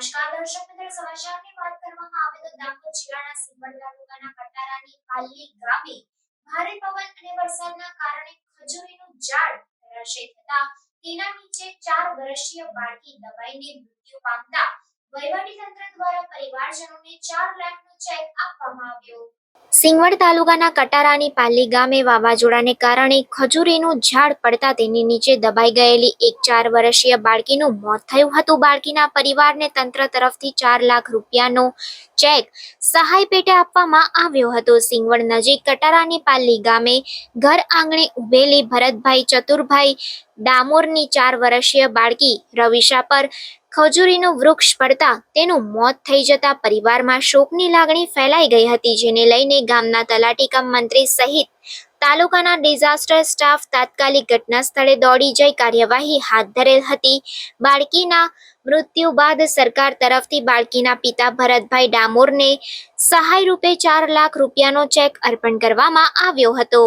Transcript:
નમસ્કાર, દર્શક મિત્રો, સમાચારની વાત કરવામાં આવે તો દાહોદ જિલ્લાના સિંગવડ તાલુકાના કટારાની પાલ્લી ગામે ભારે પવન અને વરસાદના કારણે ખજૂરીનું ઝાડ ધરાશય થતા તેના નીચે ચાર વર્ષીય બાળકી દબાઈને મૃત્યુ પામતા વહીવટી તંત્ર દ્વારા પરિવારજનોને ચાર લાખનો ચેક આપવામાં આવ્યો. સિંગવડ તાલુકાના કટારાની પાલી ગામે વાવાઝોડાને કારણે ખજૂરીનું ઝાડ પડતા તેની નીચે દબાઈ ગયેલી એક ચાર વર્ષીય બાળકીનું મોત થયું હતું. બાળકીના પરિવારને તંત્ર તરફથી ચાર લાખ રૂપિયાનો ચેક સહાય પેટે આપવામાં આવ્યો હતો. સિંગવડ નજીક કટારાની પાલી ગામે ઘર આંગણે ઉભેલી ભરતભાઈ ચતુરભાઈ ડામોરની ચાર વર્ષીય બાળકી રવિશા પર ખજૂરીનું વૃક્ષ પડતા તેનું મોત થઈ જતા પરિવારમાં શોકની લાગણી ફેલાઈ ગઈ હતી, જેને લઈને ગામના તલાટી કમ મંત્રી સહિત તાલુકાના ડિઝાસ્ટર સ્ટાફ તાત્કાલિક ઘટના સ્થળે દોડી જઈ કાર્યવાહી હાથ ધરેલ હતી. બાળકીના મૃત્યુ બાદ સરકાર તરફથી બાળકીના પિતા ભરતભાઈ ડામોરને સહાય રૂપે ચાર લાખ રૂપિયાનો ચેક અર્પણ કરવામાં આવ્યો હતો.